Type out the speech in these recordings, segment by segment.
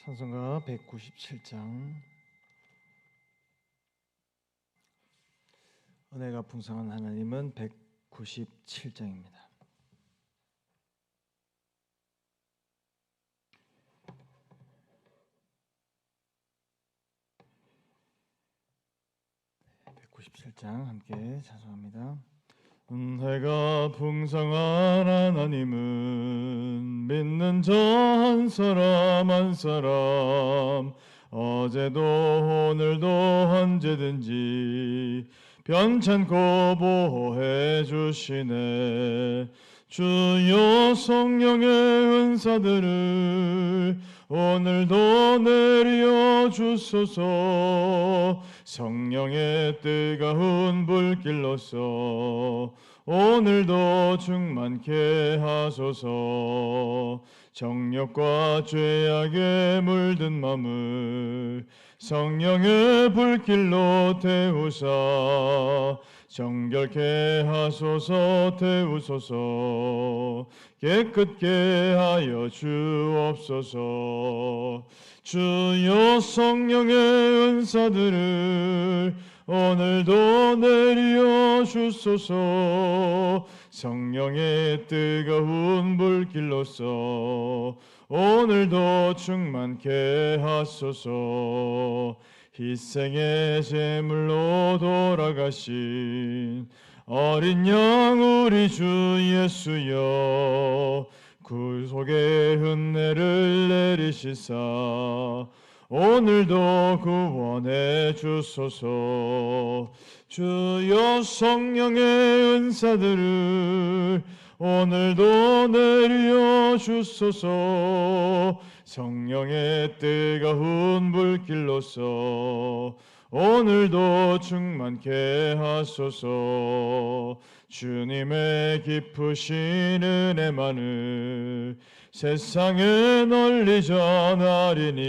찬송가 197장 은혜가 풍성한 하나님은 197장입니다. 네, 197장 함께 찬송합니다. 은혜가 풍성한 하나님은 믿는 자한 사람 한 사람 어제도 오늘도 언제든지 변찮고 보호해 주시네. 주여 성령의 은사들을 오늘도 내려 주소서. 성령의 뜨거운 불길로서 오늘도 충만케 하소서. 정욕과 죄악에 물든 마음을 성령의 불길로 태우사. 정결케 하소서 태우소서 깨끗게 하여 주옵소서. 주여 성령의 은사들을 오늘도 내려 주소서. 성령의 뜨거운 불길로서 오늘도 충만케 하소서. 희생의 제물로 돌아가신 어린 양 우리 주 예수여 구속의 은혜를 내리시사. 오늘도 구원해 주소서. 주여 성령의 은사들을 오늘도 내려 주소서. 성령의 뜨거운 불길로서 오늘도 충만케 하소서. 주님의 깊으신 은혜만을 세상에 널리 전하리니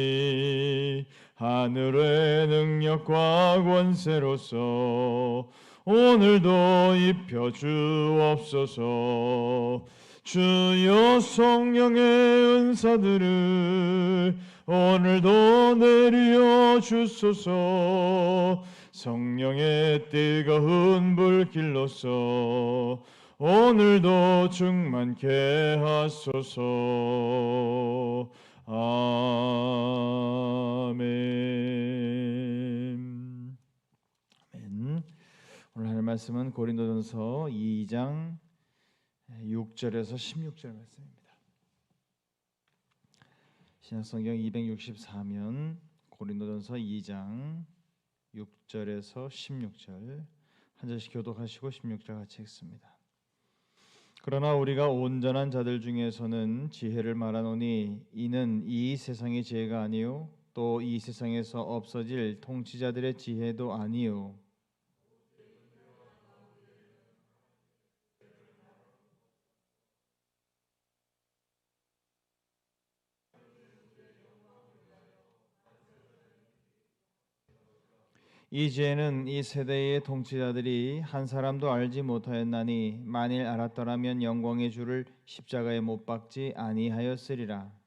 하늘의 능력과 권세로서 오늘도 입혀 주옵소서. 주여 성령의 은사들을 오늘도 내려 주소서 성령의 뜨거운 불길로서 오늘도 충만케 하소서 아멘. 아멘. 오늘 하는 말씀은 고린도전서 2장 6절에서 16절 말씀입니다. 신약성경 264면 고린도전서 2장 6절에서 16절 한 절씩 교독하시고 16절 같이 읽습니다. 그러나 우리가 온전한 자들 중에서는 지혜를 말하노니 이는 이 세상의 지혜가 아니요 또 이 세상에서 없어질 통치자들의 지혜도 아니요 이 지혜는 이 세대의 통치자들이 한 사람도 알지 못하였나니 만일 알았더라면 영광의 주를 십자가에 못 박지 아니하였으리라.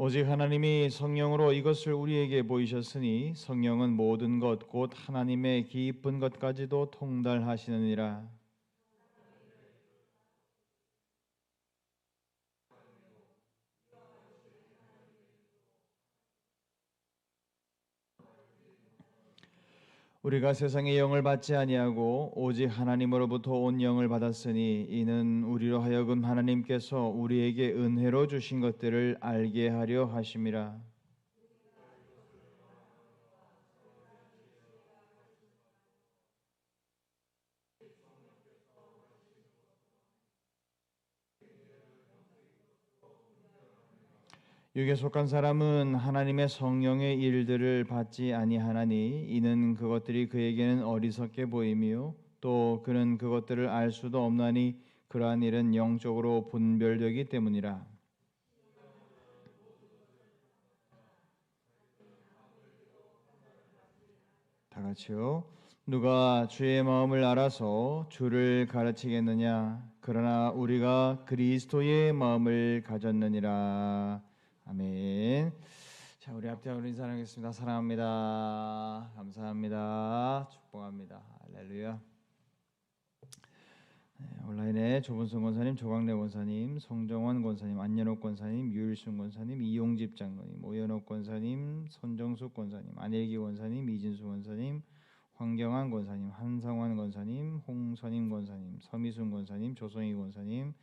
오직 하나님이 성령으로 이것을 우리에게 보이셨으니 성령은 모든 것 곧 하나님의 깊은 것까지도 통달하시느니라. 우리가 세상의 영을 받지 아니하고 오직 하나님으로부터 온 영을 받았으니 이는 우리로 하여금 하나님께서 우리에게 은혜로 주신 것들을 알게 하려 하심이라. 육에 속한 사람은 하나님의 성령의 일들을 받지 아니하나니 이는 그것들이 그에게는 어리석게 보이며 또 그는 그것들을 알 수도 없나니 그러한 일은 영적으로 분별되기 때문이라. 다 같이요. 누가 주의 마음을 알아서 주를 가르치겠느냐? 그러나 우리가 그리스도의 마음을 가졌느니라. 아멘. 자, 우리 앞뒤로 인사하겠습니다. 사랑합니다. 감사합니다. 축복합니다. 할렐루야. 네, 온라인에 조분성 권사님, 조광래 권사님, 송정원 권사님, 안연옥 권사님, 유일순 권사님, 이용집 장로님, 오연옥 권사님, 손정숙 권사님, 안일기 권사님, 이진수 권사님, 황경환 권사님, 한상환 권사님, 홍선임 권사님, 서미순 권사님, 조성희 권사님,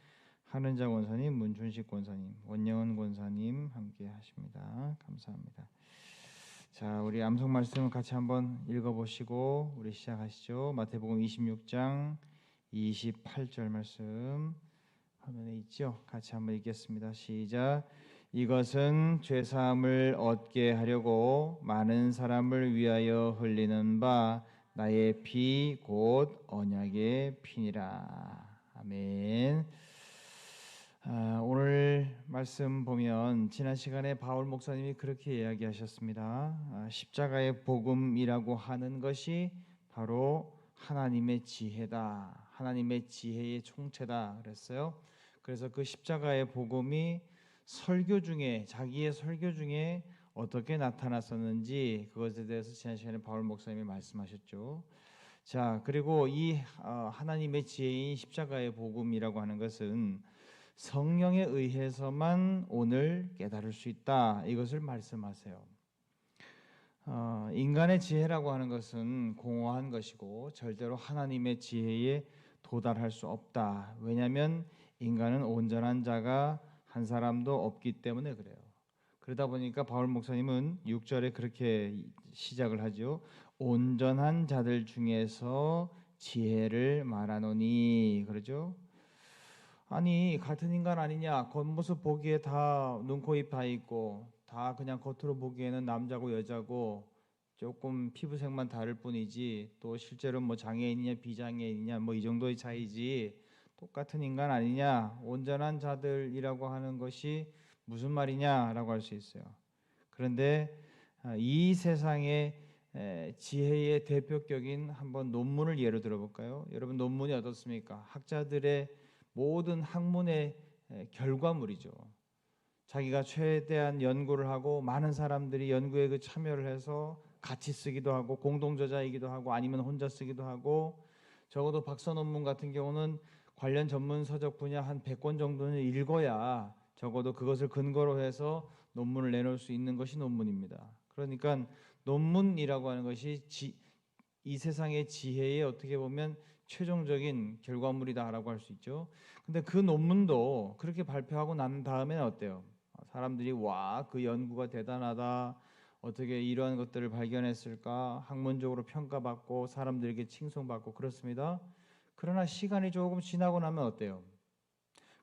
한은자 권사님, 문춘식 권사님, 원영은 권사님 함께 하십니다. 감사합니다. 자, 우리 암송 말씀 같이 한번 읽어보시고 우리 시작하시죠. 마태복음 26장 28절 말씀 화면에 있죠. 같이 한번 읽겠습니다. 시작. 이것은 죄 사함을 얻게 하려고 많은 사람을 위하여 흘리는 바 나의 피 곧 언약의 피니라. 아멘. 아, 오늘 말씀 보면 지난 시간에 바울 목사님이 그렇게 이야기하셨습니다. 아, 십자가의 복음이라고 하는 것이 바로 하나님의 지혜다. 하나님의 지혜의 총체다 그랬어요. 그래서 그 십자가의 복음이 설교 중에 자기의 설교 중에 어떻게 나타났었는지 그것에 대해서 지난 시간에 바울 목사님이 말씀하셨죠. 자 그리고 이 어, 하나님의 지혜인 십자가의 복음이라고 하는 것은 성령에 의해서만 오늘 깨달을 수 있다 이것을 말씀하세요. 어, 인간의 지혜라고 하는 것은 공허한 것이고 절대로 하나님의 지혜에 도달할 수 없다. 왜냐하면 인간은 온전한 자가 한 사람도 없기 때문에 그래요. 그러다 보니까 바울 목사님은 6절에 그렇게 시작을 하죠. 온전한 자들 중에서 지혜를 말하노니 그러죠. 아니 같은 인간 아니냐? 겉모습 보기에 다 눈, 코, 입 다 있고 다 그냥 겉으로 보기에는 남자고 여자고 조금 피부색만 다를 뿐이지 또 실제로 뭐 장애인이냐 비장애인이냐 뭐 이 정도의 차이지 똑같은 인간 아니냐? 온전한 자들이라고 하는 것이 무슨 말이냐라고 할 수 있어요. 그런데 아, 이 세상의 지혜의 대표격인 한번 논문을 예로 들어볼까요? 여러분 논문이 어떻습니까? 학자들의 모든 학문의 결과물이죠. 자기가 최대한 연구를 하고 많은 사람들이 연구에 그 참여를 해서 같이 쓰기도 하고 공동 저자이기도 하고 아니면 혼자 쓰기도 하고 적어도 박사 논문 같은 경우는 관련 전문 서적 분야 한 100권 정도는 읽어야 적어도 그것을 근거로 해서 논문을 내놓을 수 있는 것이 논문입니다. 그러니까 논문이라고 하는 것이 지, 이 세상의 지혜의 어떻게 보면 최종적인 결과물이다라고 할 수 있죠. 근데 그 논문도 그렇게 발표하고 난 다음에는 어때요? 사람들이 와, 그 연구가 대단하다. 어떻게 이러한 것들을 발견했을까? 학문적으로 평가받고 사람들에게 칭송받고 그렇습니다. 그러나 시간이 조금 지나고 나면 어때요?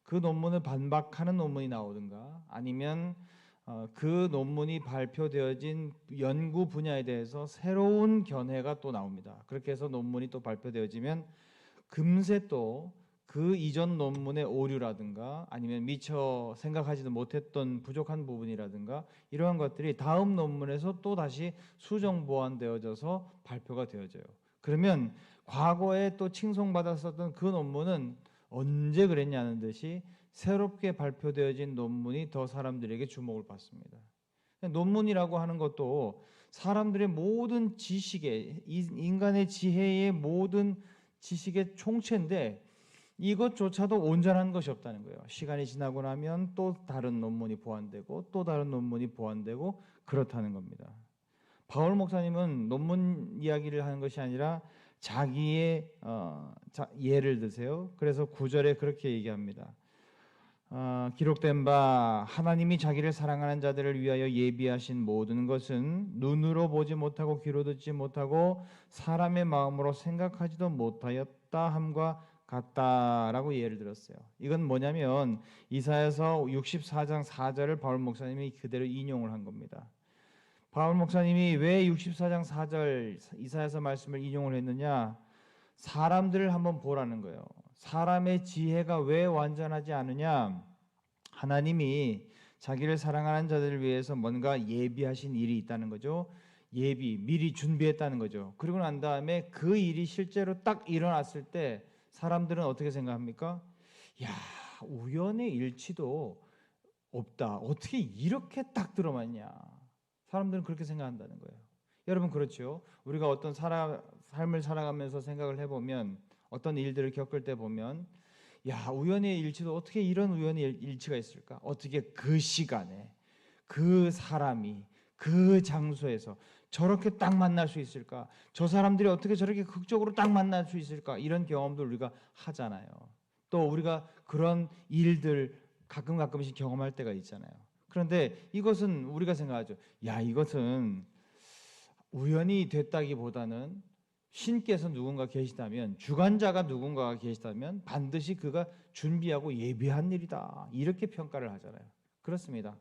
그 논문을 반박하는 논문이 나오든가 아니면 어, 그 논문이 발표되어진 연구 분야에 대해서 새로운 견해가 또 나옵니다. 그렇게 해서 논문이 또 발표되어지면 금세 또 그 이전 논문의 오류라든가 아니면 미처 생각하지도 못했던 부족한 부분이라든가 이러한 것들이 다음 논문에서 또 다시 수정 보완되어져서 발표가 되어져요. 그러면 과거에 또 칭송받았었던 그 논문은 언제 그랬냐는 듯이 새롭게 발표되어진 논문이 더 사람들에게 주목을 받습니다. 논문이라고 하는 것도 사람들의 모든 지식의 인간의 지혜의 모든 지식의 총체인데 이것조차도 온전한 것이 없다는 거예요. 시간이 지나고 나면 또 다른 논문이 보완되고 또 다른 논문이 보완되고 그렇다는 겁니다. 바울 목사님은 논문 이야기를 하는 것이 아니라 자기의 어, 자, 예를 드세요. 그래서 구절에 그렇게 얘기합니다. 어, 기록된 바 하나님이 자기를 사랑하는 자들을 위하여 예비하신 모든 것은 눈으로 보지 못하고 귀로 듣지 못하고 사람의 마음으로 생각하지도 못하였다 함과 같다라고 예를 들었어요. 이건 뭐냐면 이사야서 64장 4절을 바울 목사님이 그대로 인용을 한 겁니다. 바울 목사님이 왜 64장 4절 이사야서 말씀을 인용을 했느냐? 사람들을 한번 보라는 거예요. 사람의 지혜가 왜 완전하지 않느냐? 하나님이 자기를 사랑하는 자들을 위해서 뭔가 예비하신 일이 있다는 거죠. 예비 미리 준비했다는 거죠. 그리고 난 다음에 그 일이 실제로 딱 일어났을 때 사람들은 어떻게 생각합니까? 야 우연의 일치도 없다. 어떻게 이렇게 딱 들어맞냐? 사람들은 그렇게 생각한다는 거예요. 여러분 그렇죠? 우리가 어떤 살아, 삶을 살아가면서 생각을 해보면 어떤 일들을 겪을 때 보면 야 우연의 일치도 어떻게 이런 우연의 일- 일치가 있을까? 어떻게 그 시간에 그 사람이 그 장소에서 저렇게 딱 만날 수 있을까? 저 사람들이 어떻게 저렇게 극적으로 딱 만날 수 있을까? 이런 경험도 우리가 하잖아요. 또 우리가 그런 일들 가끔 가끔씩 경험할 때가 있잖아요. 그런데 이것은 우리가 생각하죠. 야 이것은 우연히 됐다기보다는 신께서 누군가 계시다면 주관자가 누군가가 계시다면 반드시 그가 준비하고 예비한 일이다 이렇게 평가를 하잖아요. 그렇습니다.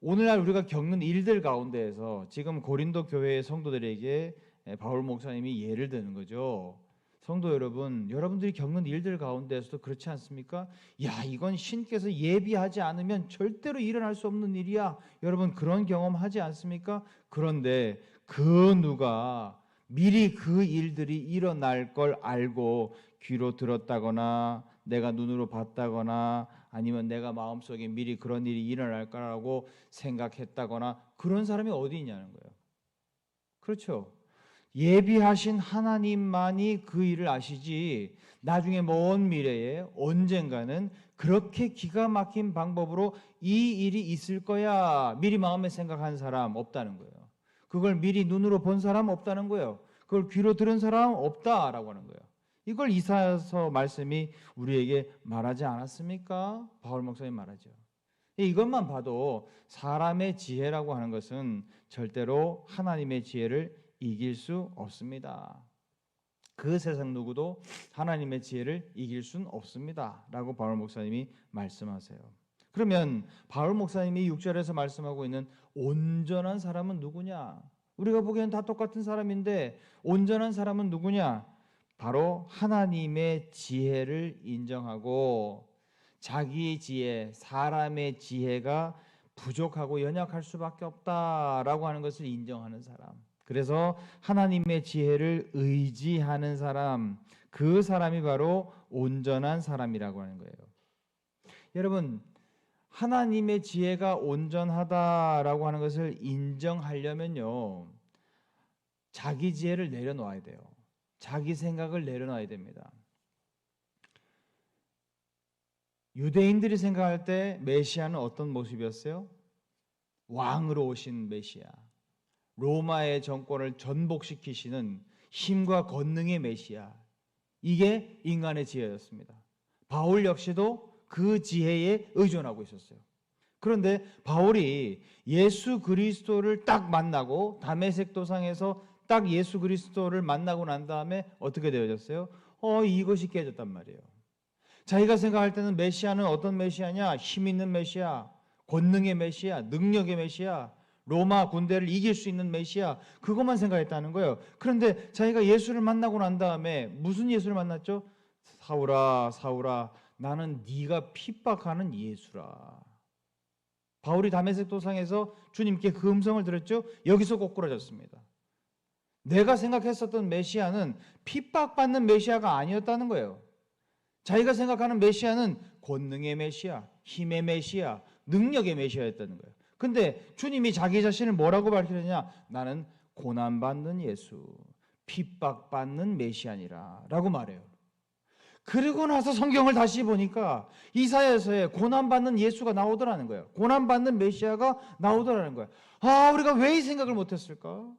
오늘날 우리가 겪는 일들 가운데에서 지금 고린도 교회의 성도들에게 바울 목사님이 예를 드는 거죠. 성도 여러분, 여러분들이 겪는 일들 가운데에서도 그렇지 않습니까? 야, 이건 신께서 예비하지 않으면 절대로 일어날 수 없는 일이야. 여러분 그런 경험 하지 않습니까? 그런데 그 누가 미리 그 일들이 일어날 걸 알고 귀로 들었다거나 내가 눈으로 봤다거나 아니면 내가 마음속에 미리 그런 일이 일어날 거라고 생각했다거나 그런 사람이 어디 있냐는 거예요. 그렇죠. 예비하신 하나님만이 그 일을 아시지 나중에 먼 미래에 언젠가는 그렇게 기가 막힌 방법으로 이 일이 있을 거야 미리 마음에 생각한 사람 없다는 거예요. 그걸 미리 눈으로 본 사람 없다는 거예요. 그걸 귀로 들은 사람 없다라고 하는 거예요. 이걸 이사야서 말씀이 우리에게 말하지 않았습니까? 바울 목사님 말하죠. 이것만 봐도 사람의 지혜라고 하는 것은 절대로 하나님의 지혜를 이길 수 없습니다. 그 세상 누구도 하나님의 지혜를 이길 수는 없습니다라고 바울 목사님이 말씀하세요. 그러면 바울 목사님이 6절에서 말씀하고 있는 온전한 사람은 누구냐? 우리가 보기엔 다 똑같은 사람인데 온전한 사람은 누구냐? 바로 하나님의 지혜를 인정하고 자기의 지혜, 사람의 지혜가 부족하고 연약할 수밖에 없다라고 하는 것을 인정하는 사람. 그래서 하나님의 지혜를 의지하는 사람, 그 사람이 바로 온전한 사람이라고 하는 거예요. 여러분, 하나님의 지혜가 온전하다라고 하는 것을 인정하려면요. 자기 지혜를 내려놓아야 돼요. 자기 생각을 내려놔야 됩니다. 유대인들이 생각할 때 메시아는 어떤 모습이었어요? 왕으로 오신 메시아. 로마의 정권을 전복시키시는 힘과 권능의 메시아. 이게 인간의 지혜였습니다. 바울 역시도 그 지혜에 의존하고 있었어요. 그런데 바울이 예수 그리스도를 딱 만나고 담에색 도상에서 딱 예수 그리스도를 만나고 난 다음에 어떻게 되어졌어요? 어, 이것이 깨졌단 말이에요. 자기가 생각할 때는 메시아는 어떤 메시아냐? 힘 있는 메시아, 권능의 메시아, 능력의 메시아, 로마 군대를 이길 수 있는 메시아, 그것만 생각했다는 거예요. 그런데 자기가 예수를 만나고 난 다음에 무슨 예수를 만났죠? 사울아, 사울아, 나는 네가 핍박하는 예수라. 바울이 다메섹 도상에서 주님께 그 음성을 들었죠. 여기서 꼬꾸라졌습니다. 내가 생각했었던 메시아는 핍박받는 메시아가 아니었다는 거예요. 자기가 생각하는 메시아는 권능의 메시아, 힘의 메시아, 능력의 메시아였다는 거예요. 근데 주님이 자기 자신을 뭐라고 밝히느냐? 나는 고난받는 예수, 핍박받는 메시아니라 라고 말해요. 그리고 나서 성경을 다시 보니까 이사야서에 고난받는 예수가 나오더라는 거예요. 고난받는 메시아가 나오더라는 거예요. 아, 우리가 왜 이 생각을 못했을까?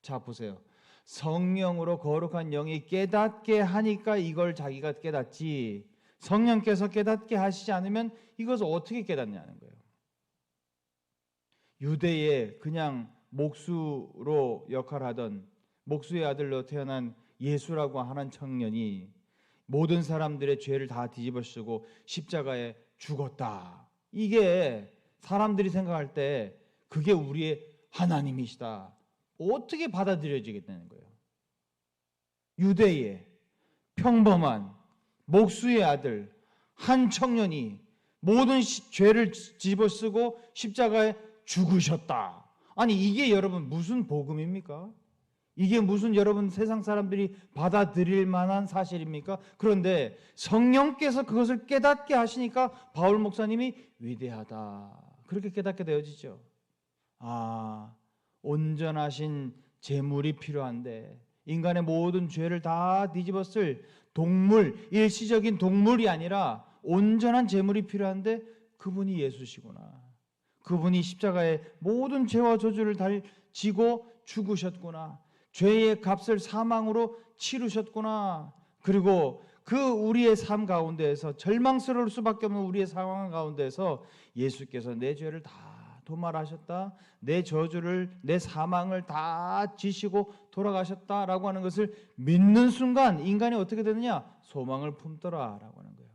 자, 보세요. 성령으로 거룩한 영이 깨닫게 하니까 이걸 자기가 깨닫지. 성령께서 깨닫게 하시지 않으면 이것을 어떻게 깨닫냐는 거예요. 유대의 그냥 목수로 역할하던 목수의 아들로 태어난 예수라고 하는 청년이 모든 사람들의 죄를 다 뒤집어 쓰고 십자가에 죽었다. 이게 사람들이 생각할 때 그게 우리의 하나님이시다. 어떻게 받아들여지겠다는 거예요. 유대의 평범한 목수의 아들 한 청년이 모든 시- 죄를 집어쓰고 십자가에 죽으셨다. 아니 이게 여러분 무슨 복음입니까? 이게 무슨 여러분 세상 사람들이 받아들일 만한 사실입니까? 그런데 성령께서 그것을 깨닫게 하시니까 바울 목사님이 위대하다. 그렇게 깨닫게 되어지죠. 아, 온전하신 재물이 필요한데 인간의 모든 죄를 다 뒤집었을 동물, 일시적인 동물이 아니라 온전한 재물이 필요한데 그분이 예수시구나. 그분이 십자가에 모든 죄와 저주를 달 지고 죽으셨구나. 죄의 값을 사망으로 치르셨구나. 그리고 그 우리의 삶 가운데에서 절망스러울 수밖에 없는 우리의 상황 가운데서 예수께서 내 죄를 다 도말하셨다. 내 저주를 내 사망을 다 지시고 돌아가셨다라고 하는 것을 믿는 순간 인간이 어떻게 되느냐? 소망을 품더라라고 하는 거예요.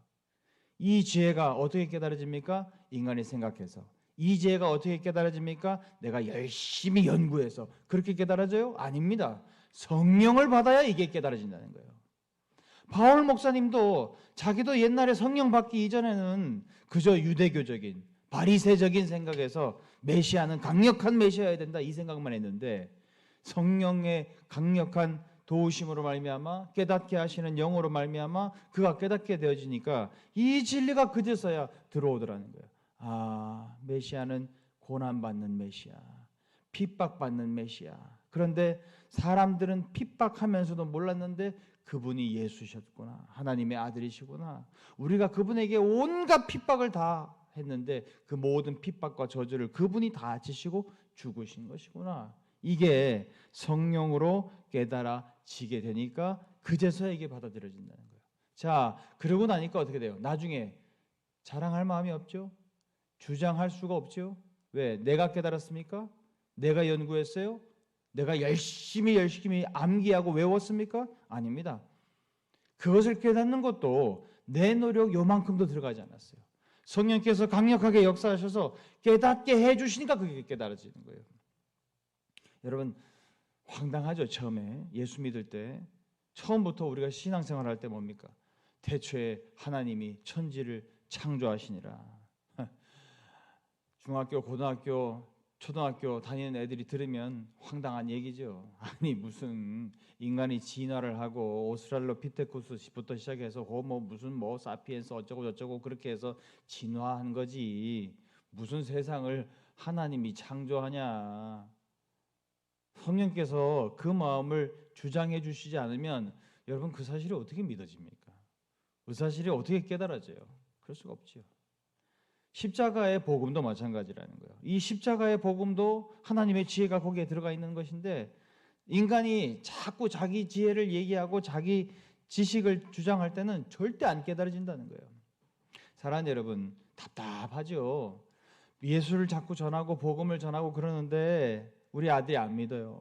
이 지혜가 어떻게 깨달아집니까? 인간이 생각해서. 이 지혜가 어떻게 깨달아집니까? 내가 열심히 연구해서 그렇게 깨달아져요? 아닙니다. 성령을 받아야 이게 깨달아진다는 거예요. 바울 목사님도 자기도 옛날에 성령 받기 이전에는 그저 유대교적인 바리새적인 생각에서 메시아는 강력한 메시아여야 된다 이 생각만 했는데 성령의 강력한 도우심으로 말미암아 깨닫게 하시는 영으로 말미암아 그가 깨닫게 되어지니까 이 진리가 그제서야 들어오더라는 거예요. 아, 메시아는 고난받는 메시아, 핍박받는 메시아. 그런데 사람들은 핍박하면서도 몰랐는데 그분이 예수셨구나. 하나님의 아들이시구나. 우리가 그분에게 온갖 핍박을 다 했는데 그 모든 핍박과 저주를 그분이 다 지시고 죽으신 것이구나. 이게 성령으로 깨달아지게 되니까 그제서야 이게 받아들여진다는 거예요. 자, 그러고 나니까 어떻게 돼요? 나중에 자랑할 마음이 없죠? 주장할 수가 없죠. 왜? 내가 깨달았습니까? 내가 연구했어요? 내가 열심히 열심히 암기하고 외웠습니까? 아닙니다. 그것을 깨닫는 것도 내 노력 요만큼도 들어가지 않았어요. 성령께서 강력하게 역사하셔서 깨닫게 해 주시니까 그게 깨달아지는 거예요. 여러분 황당하죠 처음에 예수 믿을 때 처음부터 우리가 신앙생활 할때 뭡니까 대초에 하나님이 천지를 창조하시니라 중학교 고등학교 초등학교 다니는 애들이 들으면 황당한 얘기죠 아니 무슨 인간이 진화를 하고 오스트랄로 피테쿠스부터 시작해서 뭐 무슨 뭐 사피엔스 어쩌고 저쩌고 그렇게 해서 진화한 거지 무슨 세상을 하나님이 창조하냐 성령께서 그 마음을 주장해 주시지 않으면 여러분 그 사실이 어떻게 믿어집니까? 그 사실이 어떻게 깨달아져요? 그럴 수가 없지요. 십자가의 복음도 마찬가지라는 거예요. 이 십자가의 복음도 하나님의 지혜가 거기에 들어가 있는 것인데 인간이 자꾸 자기 지혜를 얘기하고 자기 지식을 주장할 때는 절대 안 깨달아진다는 거예요. 사랑하는 여러분, 답답하죠. 예수를 자꾸 전하고 복음을 전하고 그러는데 우리 아들이 안 믿어요.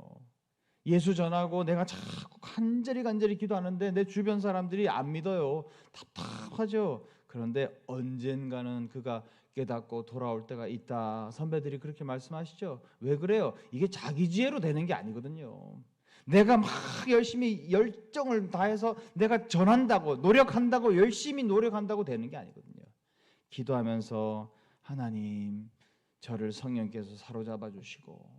예수 전하고 내가 자꾸 간절히 간절히 기도하는데 내 주변 사람들이 안 믿어요. 답답하죠. 그런데 언젠가는 그가 깨닫고 돌아올 때가 있다. 선배들이 그렇게 말씀하시죠. 왜 그래요? 이게 자기 지혜로 되는 게 아니거든요. 내가 막 열심히 열정을 다해서 내가 전한다고 노력한다고 열심히 노력한다고 되는 게 아니거든요. 기도하면서 하나님 저를 성령께서 사로잡아 주시고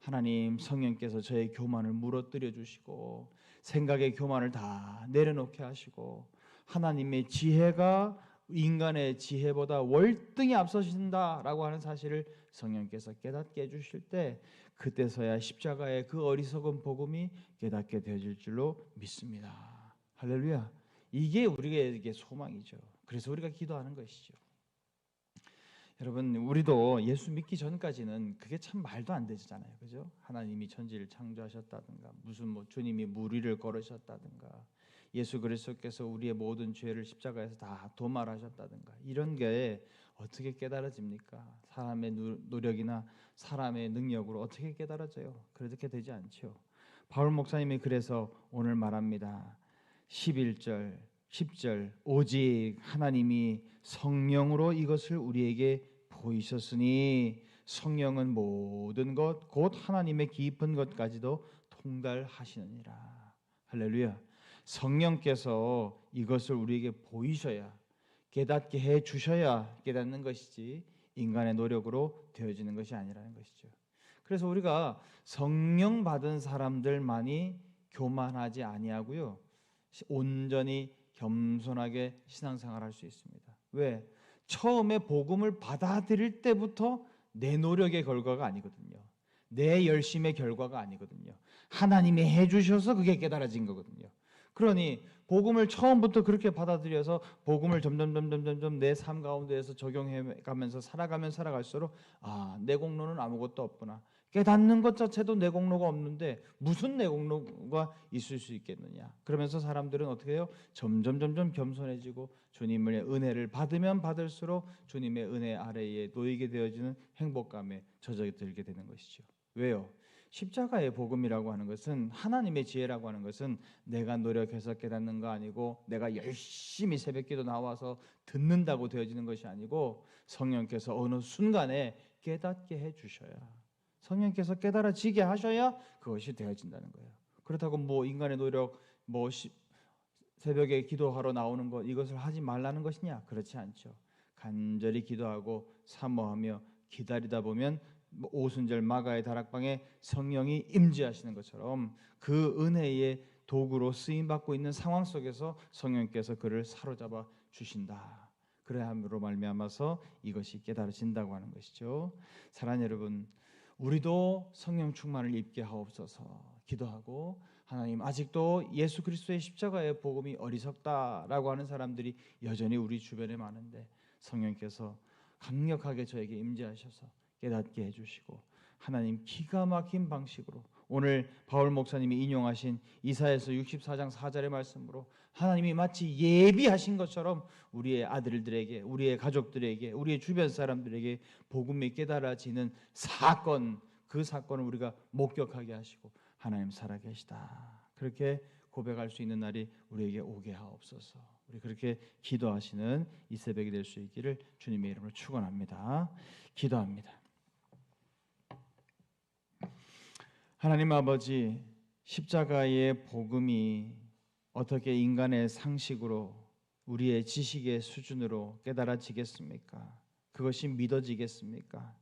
하나님 성령께서 저의 교만을 무너뜨려 주시고 생각의 교만을 다 내려놓게 하시고 하나님의 지혜가 인간의 지혜보다 월등히 앞서신다라고 하는 사실을 성령께서 깨닫게 해주실 때 그때서야 십자가의 그 어리석은 복음이 깨닫게 되어질 줄로 믿습니다. 할렐루야. 이게 우리에게 소망이죠. 그래서 우리가 기도하는 것이죠. 여러분 우리도 예수 믿기 전까지는 그게 참 말도 안 되잖아요. 그죠? 하나님이 천지를 창조하셨다든가 무슨 뭐 주님이 무리를 걸으셨다든가 예수 그리스도께서 우리의 모든 죄를 십자가에서 다 도말하셨다든가 이런 게 어떻게 깨달아집니까? 사람의 노력이나 사람의 능력으로 어떻게 깨달아져요? 그렇게 되지 않죠. 바울 목사님이 그래서 오늘 말합니다. 11절, 10절 오직 하나님이 성령으로 이것을 우리에게 보이셨으니 성령은 모든 것 곧 하나님의 깊은 것까지도 통달하시느니라. 할렐루야. 성령께서 이것을 우리에게 보이셔야 깨닫게 해 주셔야 깨닫는 것이지 인간의 노력으로 되어지는 것이 아니라는 것이죠. 그래서 우리가 성령 받은 사람들만이 교만하지 아니하고요. 온전히 겸손하게 신앙생활할 수 있습니다. 왜? 처음에 복음을 받아들일 때부터 내 노력의 결과가 아니거든요. 내 열심의 결과가 아니거든요. 하나님이 해주셔서 그게 깨달아진 거거든요. 그러니 복음을 처음부터 그렇게 받아들여서 복음을 점점 점점 점점 내 삶 가운데에서 적용해 가면서 살아가면 살아갈수록 아, 내 공로는 아무것도 없구나. 깨닫는 것 자체도 내 공로가 없는데 무슨 내 공로가 있을 수 있겠느냐. 그러면서 사람들은 어떻게 해요? 점점 점점 겸손해지고 주님의 은혜를 받으면 받을수록 주님의 은혜 아래에 놓이게 되어지는 행복감에 젖어 들게 되는 것이죠. 왜요? 십자가의 복음이라고 하는 것은 하나님의 지혜라고 하는 것은 내가 노력해서 깨닫는 거 아니고 내가 열심히 새벽기도 나와서 듣는다고 되어지는 것이 아니고 성령께서 어느 순간에 깨닫게 해 주셔야 성령께서 깨달아지게 하셔야 그것이 되어진다는 거예요. 그렇다고 뭐 인간의 노력 뭐 시, 새벽에 기도하러 나오는 것 이것을 하지 말라는 것이냐? 그렇지 않죠. 간절히 기도하고 사모하며 기다리다 보면 뭐 오순절 마가의 다락방에 성령이 임재하시는 것처럼 그 은혜의 도구로 쓰임 받고 있는 상황 속에서 성령께서 그를 사로잡아 주신다. 그래함으로 말미암아서 이것이 깨달아진다고 하는 것이죠. 사랑하는 여러분, 우리도 성령 충만을 입게 하옵소서 기도하고 하나님 아직도 예수 그리스도의 십자가의 복음이 어리석다라고 하는 사람들이 여전히 우리 주변에 많은데 성령께서 강력하게 저에게 임재하셔서 깨닫게 해주시고 하나님 기가 막힌 방식으로 오늘 바울 목사님이 인용하신 이사에서 64장 4절의 말씀으로 하나님이 마치 예비하신 것처럼 우리의 아들들에게 우리의 가족들에게 우리의 주변 사람들에게 복음이 깨달아지는 사건 그 사건을 우리가 목격하게 하시고 하나님 살아계시다. 그렇게 고백할 수 있는 날이 우리에게 오게 하옵소서. 우리 그렇게 기도하시는 이 새벽이 될 수 있기를 주님의 이름으로 축원합니다. 기도합니다 하나님 아버지 십자가의 복음이 어떻게 인간의 상식으로 우리의 지식의 수준으로 깨달아지겠습니까? 그것이 믿어지겠습니까?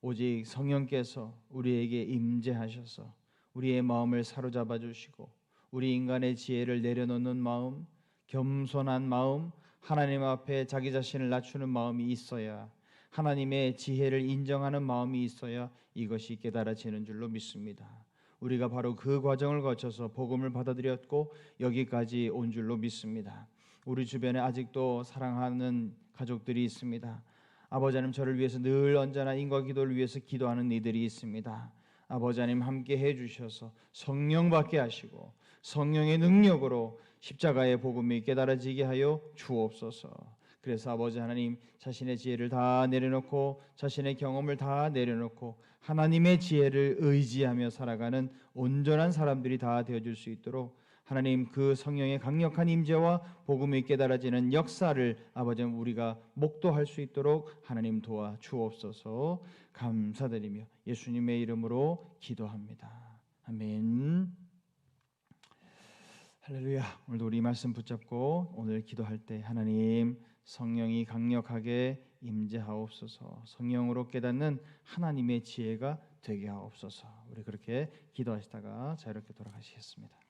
오직 성령께서 우리에게 임재하셔서 우리의 마음을 사로잡아 주시고 우리 인간의 지혜를 내려놓는 마음, 겸손한 마음, 하나님 앞에 자기 자신을 낮추는 마음이 있어야 하나님의 지혜를 인정하는 마음이 있어야 이것이 깨달아지는 줄로 믿습니다. 우리가 바로 그 과정을 거쳐서 복음을 받아들였고 여기까지 온 줄로 믿습니다. 우리 주변에 아직도 사랑하는 가족들이 있습니다. 아버지 하나님 저를 위해서 늘 언제나 인과 기도를 위해서 기도하는 이들이 있습니다. 아버지 하나님 함께 해 주셔서 성령 받게 하시고 성령의 능력으로 십자가의 복음이 깨달아지게 하여 주옵소서. 그래서 아버지 하나님 자신의 지혜를 다 내려놓고 자신의 경험을 다 내려놓고 하나님의 지혜를 의지하며 살아가는 온전한 사람들이 다 되어줄 수 있도록 하나님 그 성령의 강력한 임재와 복음이 깨달아지는 역사를 아버지 우리가 목도할 수 있도록 하나님 도와 주옵소서 감사드리며 예수님의 이름으로 기도합니다. 아멘. 할렐루야. 오늘도 우리 말씀 붙잡고 오늘 기도할 때 하나님 성령이 강력하게 임재하옵소서. 성령으로 깨닫는 하나님의 지혜가 되게 하옵소서. 우리 그렇게 기도하시다가 자유롭게 돌아가시겠습니다.